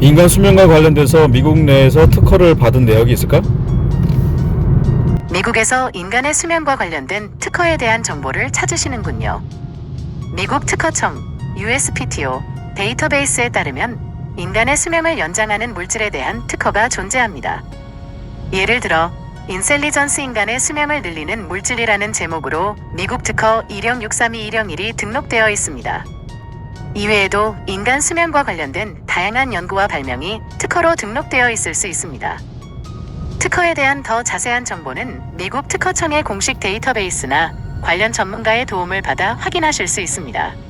인간 수명과 관련돼서 미국 내에서 특허를 받은 내역이 있을까? 미국에서 인간의 수면과 관련된 특허에 대한 정보를 찾으시는군요. 미국 특허청 USPTO 데이터베이스에 따르면 인간의 수명을 연장하는 물질에 대한 특허가 존재합니다. 예를 들어 인셀리전스 인간의 수명을 늘리는 물질이라는 제목으로 미국 특허 1063221이 등록되어 있습니다. 이외에도 인간 수면과 관련된 다양한 연구와 발명이 특허로 등록되어 있을 수 있습니다. 특허에 대한 더 자세한 정보는 미국 특허청의 공식 데이터베이스나 관련 전문가의 도움을 받아 확인하실 수 있습니다.